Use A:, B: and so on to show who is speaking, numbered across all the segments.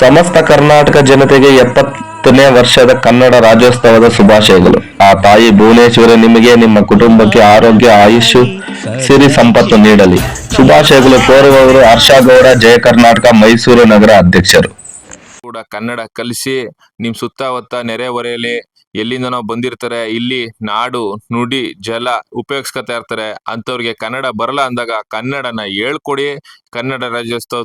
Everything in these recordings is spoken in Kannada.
A: ಸಮಸ್ತ ಕರ್ನಾಟಕ ಜನತೆಗೆ ಎಪ್ಪತ್ತನೇ ವರ್ಷದ ಕನ್ನಡ ರಾಜ್ಯೋತ್ಸವದ ಶುಭಾಶಯಗಳು. ಆ ತಾಯಿ ಭುವನೇಶ್ವರಿ ನಿಮಗೆ ನಿಮ್ಮ ಕುಟುಂಬಕ್ಕೆ ಆರೋಗ್ಯ ಆಯುಷ್ಯ ಸಿರಿ ಸಂಪತ್ತು ನೀಡಲಿ. ಶುಭಾಶಯಗಳು ಕೋರುವವರು ಹರ್ಷ ಗೌಡ ಜಯ ಕರ್ನಾಟಕ, ಮೈಸೂರು ನಗರ ಅಧ್ಯಕ್ಷರು.
B: ಕೂಡ ಕನ್ನಡ ಕಲಿಸಿ, ನಿಮ್ ಸುತ್ತಮುತ್ತ ನೆರೆ ಹೊರೆಯಲ್ಲಿ ಎಲ್ಲಿಂದನೋ ಬಂದಿರ್ತಾರೆ, ಇಲ್ಲಿ ನಾಡು, ನುಡಿ, ಜಲ ಉಪಯೋಗಿಸ್ಕೊತಾ ಇರ್ತಾರೆ. ಅಂತವ್ರಿಗೆ ಕನ್ನಡ ಬರಲ್ಲ ಅಂದಾಗ ಕನ್ನಡನ ಹೇಳ್ಕೊಡಿ, ಕನ್ನಡ ರಾಜ್ಯೋತ್ಸವ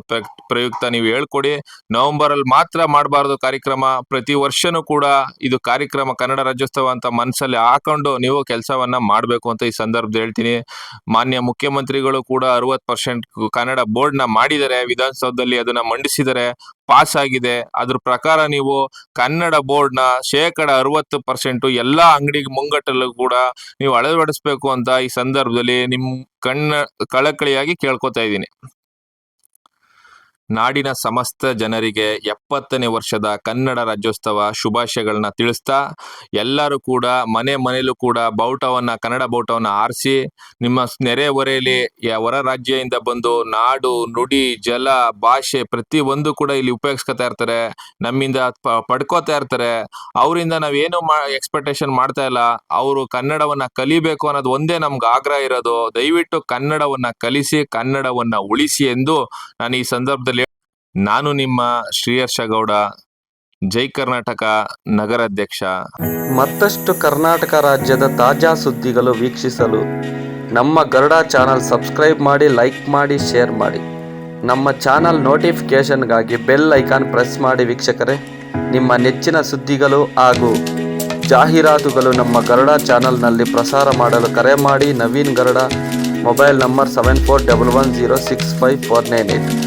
B: ಪ್ರಯುಕ್ತ ನೀವು ಹೇಳ್ಕೊಡಿ. ನವೆಂಬರ್ ಅಲ್ಲಿ ಮಾತ್ರ ಮಾಡಬಾರ್ದು ಕಾರ್ಯಕ್ರಮ. ಪ್ರತಿ ವರ್ಷನೂ ಕೂಡ ಇದು ಕಾರ್ಯಕ್ರಮ ಕನ್ನಡ ರಾಜ್ಯೋತ್ಸವ ಅಂತ ಮನಸ್ಸಲ್ಲಿ ಹಾಕೊಂಡು ನೀವು ಕೆಲಸವನ್ನ ಮಾಡಬೇಕು ಅಂತ ಈ ಸಂದರ್ಭದಲ್ಲಿ ಹೇಳ್ತೀನಿ. ಮಾನ್ಯ ಮುಖ್ಯಮಂತ್ರಿಗಳು ಕೂಡ ಅರವತ್ ಪರ್ಸೆಂಟ್ ಕನ್ನಡ ಬೋರ್ಡ್ನ ಮಾಡಿದ್ದಾರೆ. ವಿಧಾನಸೌಧದಲ್ಲಿ ಅದನ್ನ ಮಂಡಿಸಿದರೆ ಪಾಸ್ ಆಗಿದೆ ಅದ್ರ ಪ್ರಕಾರ ನೀವು ಕನ್ನಡ ಬೋರ್ಡ್ನ ಶೇಕಡ ಅರವತ್ತು ಪರ್ಸೆಂಟ್ ಎಲ್ಲಾ ಅಂಗಡಿ ಮುಂಗಟ್ಟಲ್ಲೂ ಕೂಡ ನೀವು ಅಳವಡಿಸಬೇಕು ಅಂತ ಈ ಸಂದರ್ಭದಲ್ಲಿ ನಿಮ್ ಕಣ್ಣ ಕಳಕಳಿಯಾಗಿ ಕೇಳ್ಕೊತಾ ಇದ್ದೀನಿ. ನಾಡಿನ ಸಮಸ್ತ ಜನರಿಗೆ ಎಪ್ಪತ್ತನೇ ವರ್ಷದ ಕನ್ನಡ ರಾಜ್ಯೋತ್ಸವ ಶುಭಾಶಯಗಳನ್ನ ತಿಳಿಸ್ತಾ, ಎಲ್ಲರೂ ಕೂಡ ಮನೆ ಮನೆಯಲ್ಲೂ ಕೂಡ ಬಾವುಟವನ್ನ, ಕನ್ನಡ ಬಾವುಟವನ್ನ ಆರಿಸಿ, ನಿಮ್ಮ ನೆರೆ ಹೊರೆಯಲ್ಲಿ ಹೊರ ರಾಜ್ಯದಿಂದ ಬಂದು ನಾಡು, ನುಡಿ, ಜಲ, ಭಾಷೆ ಪ್ರತಿ ಒಂದು ಕೂಡ ಇಲ್ಲಿ ಉಪಯೋಗಿಸ್ಕೊತಾ ಇರ್ತಾರೆ. ನಮ್ಮಿಂದ ಪಡ್ಕೋತಾ ಇರ್ತಾರೆ. ಅವರಿಂದ ನಾವೇನು ಮಾ ಎಕ್ಸ್ಪೆಕ್ಟೇಷನ್ ಮಾಡ್ತಾ ಇಲ್ಲ. ಅವರು ಕನ್ನಡವನ್ನ ಕಲಿಬೇಕು ಅನ್ನೋದು ಒಂದೇ ನಮ್ಗೆ ಆಗ್ರಹ ಇರೋದು. ದಯವಿಟ್ಟು ಕನ್ನಡವನ್ನ ಕಲಿಸಿ, ಕನ್ನಡವನ್ನ ಉಳಿಸಿ ಎಂದು ನಾನು ಈ ಸಂದರ್ಭದಲ್ಲಿ ನಾನು ನಿಮ್ಮ ಶ್ರೀಹರ್ಷ ಗೌಡ, ಜೈ ಕರ್ನಾಟಕ ನಗರಾಧ್ಯಕ್ಷ.
C: ಮತ್ತಷ್ಟು ಕರ್ನಾಟಕ ರಾಜ್ಯದ ತಾಜಾ ಸುದ್ದಿಗಳು ವೀಕ್ಷಿಸಲು ನಮ್ಮ ಗರುಡ ಚಾನಲ್ ಸಬ್ಸ್ಕ್ರೈಬ್ ಮಾಡಿ, ಲೈಕ್ ಮಾಡಿ, ಶೇರ್ ಮಾಡಿ. ನಮ್ಮ ಚಾನಲ್ ನೋಟಿಫಿಕೇಷನ್ಗಾಗಿ ಬೆಲ್ ಐಕಾನ್ ಪ್ರೆಸ್ ಮಾಡಿ ವೀಕ್ಷಕರೇ. ನಿಮ್ಮ ನೆಚ್ಚಿನ ಸುದ್ದಿಗಳು ಹಾಗೂ ಜಾಹೀರಾತುಗಳು ನಮ್ಮ ಗರುಡ ಚಾನಲ್ನಲ್ಲಿ ಪ್ರಸಾರ ಮಾಡಲು ಕರೆ ಮಾಡಿ, Naveen Garuda, mobile number seven four double one zero six five four nine eight